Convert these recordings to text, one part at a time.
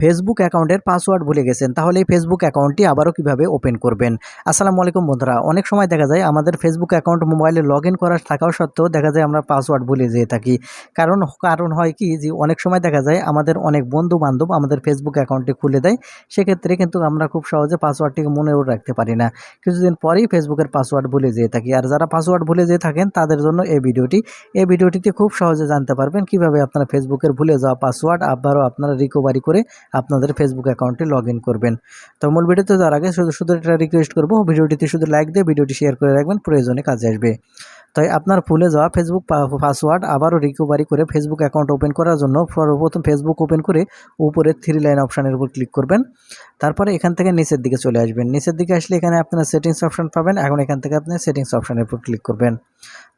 Facebook অ্যাকাউন্টের password ভুলে গেছেন, তাহলে এই ফেসবুক অ্যাকাউন্টটি আবারও কীভাবে ওপেন করবেন? আসসালামু আলাইকুম বন্ধুরা, অনেক সময় দেখা যায় আমাদের ফেসবুক অ্যাকাউন্ট মোবাইলে লগ ইন করার থাকাও সত্ত্বেও দেখা যায় আমরা পাসওয়ার্ড ভুলে যেয়ে থাকি। কারণ কারণ হয় কি যে অনেক সময় দেখা যায় আমাদের অনেক বন্ধু বান্ধব আমাদের ফেসবুক অ্যাকাউন্টটি খুলে দেয়, সেক্ষেত্রে কিন্তু আমরা খুব সহজে পাসওয়ার্ডটিকে মনেও রাখতে পারি না। কিছুদিন পরেই ফেসবুকের পাসওয়ার্ড ভুলে যেয়ে থাকি। আর যারা পাসওয়ার্ড ভুলে যেয়ে থাকেন, তাদের জন্য এই ভিডিওটি, এই ভিডিওটিতে খুব সহজে জানতে পারবেন কীভাবে আপনারা ফেসবুকের ভুলে যাওয়া পাসওয়ার্ড আবারও আপনারা রিকভারি করে আপনাদের ফেসবুক অ্যাকাউন্টে লগ করবেন। তো মূল ভিডিওতে যাওয়ার আগে শুধু শুধু এটা রিকোয়েস্ট করব, ভিডিওটিতে শুধু লাইক দিয়ে ভিডিওটি শেয়ার করে রাখবেন, প্রয়োজনে কাজে আসবে। তাই আপনার ভুলে যাওয়া ফেসবুক পাসওয়ার্ড আবারও রিকভারি করে ফেসবুক অ্যাকাউন্ট ওপেন করার জন্য সর্বপ্রথম ফেসবুক ওপেন করে উপরে থ্রি লাইন অপশানের উপর ক্লিক করবেন। তারপরে এখান থেকে নিচের দিকে চলে আসবেন। নিচের দিকে আসলে এখানে আপনার সেটিংস অপশান পাবেন, এখন এখান থেকে আপনি সেটিংস অপশানের উপর ক্লিক করবেন।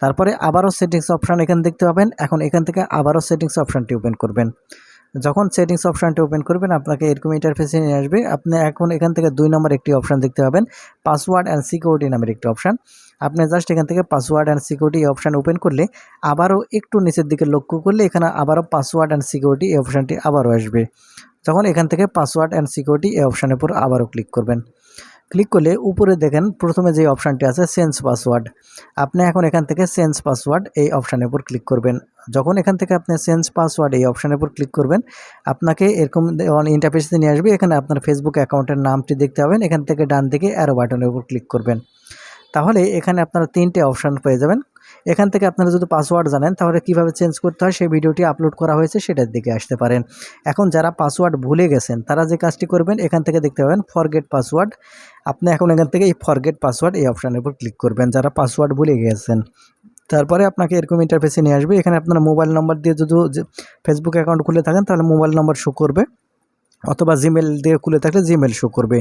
তারপরে আবারও সেটিংস অপশান এখানে দেখতে পাবেন, এখন এখান থেকে আবারও সেটিংস অপশানটি ওপেন করবেন। যখন সেটিংস অপশানটি ওপেন করবেন, আপনাকে এরকম ইন্টারফেসে নিয়ে আসবে। আপনি এখন এখান থেকে দুই নম্বর একটি অপশান দেখতে পাবেন পাসওয়ার্ড অ্যান্ড সিকিউরিটি নামের একটি অপশান আপনি জাস্ট এখান থেকে পাসওয়ার্ড অ্যান্ড সিকিউরিটি এই অপশান ওপেন করলে, আবারও একটু নিচের দিকে লক্ষ্য করলে এখানে আবারও পাসওয়ার্ড অ্যান্ড সিকিউরিটি এই অপশানটি আবারও আসবে। যখন এখান থেকে পাসওয়ার্ড অ্যান্ড সিকিউরিটি এই অপশানের উপর আবারও ক্লিক করবেন। ক্লিক করলে উপরে দেখেন প্রথমে যে অপশানটি আছে সেন্স পাসওয়ার্ড। আপনি এখন এখান থেকে সেন্স পাসওয়ার্ড এই অপশানের উপর ক্লিক করবেন। যখন এখান থেকে আপনি সেন্স পাসওয়ার্ড এই অপশানের উপর ক্লিক করবেন, আপনাকে এরকম ইন্টারফেসে নিয়ে আসবে। এখানে আপনার ফেসবুক অ্যাকাউন্টের নামটি দেখতে পাবেন। এখান থেকে ডান দিকে অ্যারো বাটনের উপর ক্লিক করবেন। তাহলে এখানে আপনারা তিনটে অপশান পেয়ে যাবেন। এখান থেকে আপনারা যদি পাসওয়ার্ড জানেন, তাহলে কীভাবে চেঞ্জ করতে হয় সেই ভিডিওটি আপলোড করা হয়েছে সেটার দিকে আসতে পারেন। এখন যারা পাসওয়ার্ড ভুলে গেছেন, তারা যে কাজটি করবেন, এখান থেকে দেখতে পাবেন ফরগেট পাসওয়ার্ড আপনি এখন এখান থেকে এই ফরগেট পাসওয়ার্ড এই অপশানের উপর ক্লিক করবেন, যারা পাসওয়ার্ড ভুলে গেছেন। তারপরে আপনাকে এরকম ইন্টারফেসে নিয়ে আসবে। এখানে আপনার মোবাইল নম্বর দিয়ে যদি ফেসবুক অ্যাকাউন্ট খুলে থাকেন, তাহলে মোবাইল নম্বর শো করবে। অথবা জিমেল দিয়ে খুলে থাকলে জিমেল শো করবে।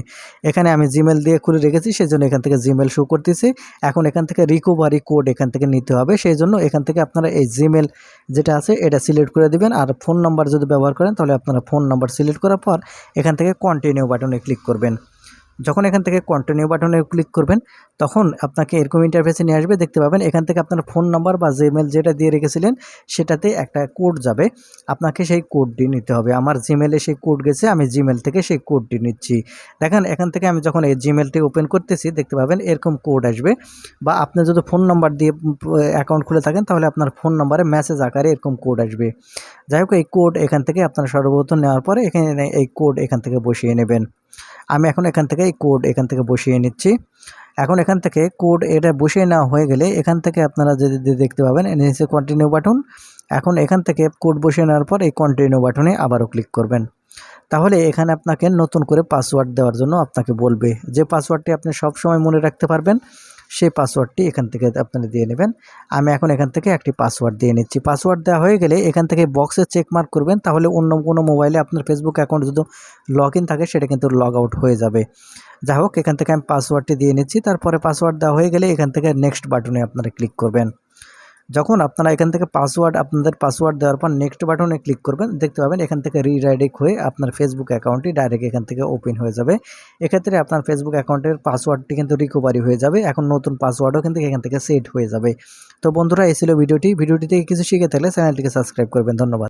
এখানে আমি জিমেল দিয়ে খুলে রেখেছি সেই জন্য এখান থেকে জিমেল শো করতেছি। এখন এখান থেকে রিকোভারি কোড এখান থেকে নিতে হবে সেই জন্য এখান থেকে আপনারা এই জিমেল যেটা আছে, এটা সিলেক্ট করে দিবেন। আর ফোন নাম্বার যদি ব্যবহার করেন, তাহলে আপনারা ফোন নাম্বার সিলেক্ট করার পর এখান থেকে কন্টিনিউ বাটনে ক্লিক করবেন। যখন এখান থেকে কন্টিনিউ বাটনে ক্লিক করবেন, তখন আপনাকে এরকম ইন্টারফেসে নিয়ে আসবে। দেখতে পাবেন, এখান থেকে আপনার ফোন নাম্বার বা জিমেল যেটা দিয়ে রেখেছিলেন, সেটাতে একটা কোড যাবে। আপনাকে সেই কোডটি নিতে হবে। আমার জিমেলে সেই কোড গেছে, আমি জিমেল থেকে সেই কোডটি নিচ্ছি। দেখেন, এখান থেকে আমি যখন এই জিমেলটি ওপেন করতেছি, দেখতে পাবেন এরকম কোড আসবে। বা আপনি যদি ফোন নাম্বার দিয়ে অ্যাকাউন্ট খুলে থাকেন, তাহলে আপনার ফোন নাম্বারে মেসেজ আকারে এরকম কোড আসবে। যাই হোক, এই কোড এখান থেকে আপনার সর্বপ্রথম নেওয়ার পরে, এখানে এই কোড এখান থেকে বসিয়ে নেবেন। আমি এখন এখান থেকে এই কোড এখান থেকে বসিয়ে নিচ্ছি। এখন এখান থেকে কোড এটা বসিয়ে নেওয়া হয়ে গেলে এখান থেকে আপনারা যদি দেখতে পাবেন নিচে কন্টিনিউ বাটন এখন এখান থেকে কোড বসিয়ে নেওয়ার পর এই কন্টিনিউ বাটনে আবারও ক্লিক করবেন। তাহলে এখানে আপনাকে নতুন করে পাসওয়ার্ড দেওয়ার জন্য আপনাকে বলবে যে পাসওয়ার্ডটি আপনি সবসময় মনে রাখতে পারবেন। সেই পাসওয়ার্ডটি এখান থেকে আপনারা দিয়ে নেবেন। আমি এখন এখান থেকে একটি পাসওয়ার্ড দিয়ে নিচ্ছি। পাসওয়ার্ড দেওয়া হয়ে গেলে এখান থেকে বক্সে চেক মার্ক করবেন, তাহলে অন্য কোনো মোবাইলে আপনার ফেসবুক অ্যাকাউন্ট যদি লগ ইন থাকে, সেটা কিন্তু লগ আউট হয়ে যাবে। যাই হোক, এখান থেকে আমি পাসওয়ার্ডটি দিয়ে নিচ্ছি। তারপরে পাসওয়ার্ড দেওয়া হয়ে গেলে এখান থেকে নেক্সট বাটনে আপনারা ক্লিক করবেন। যখন আপনারা এখান থেকে পাসওয়ার্ড আপনাদের পাসওয়ার্ড দেওয়ার পর নেক্সট বাটনে ক্লিক করবেন, দেখতে পাবেন এখান থেকে রিডাইরেক্ট হয়ে আপনার ফেসবুক অ্যাকাউন্টটি ডাইরেক্ট এখান থেকে ওপেন হয়ে যাবে। এক্ষেত্রে আপনার ফেসবুক অ্যাকাউন্টের পাসওয়ার্ডটি কিন্তু রিকভারি হয়ে যাবে, এখন নতুন পাসওয়ার্ডও কিন্তু এখান থেকে সেট হয়ে যাবে। তো বন্ধুরা, এই ছিল ভিডিওটি। ভিডিওটি থেকে কিছু শিখে থাকলে চ্যানেলটিকে সাবস্ক্রাইব করবেন। ধন্যবাদ।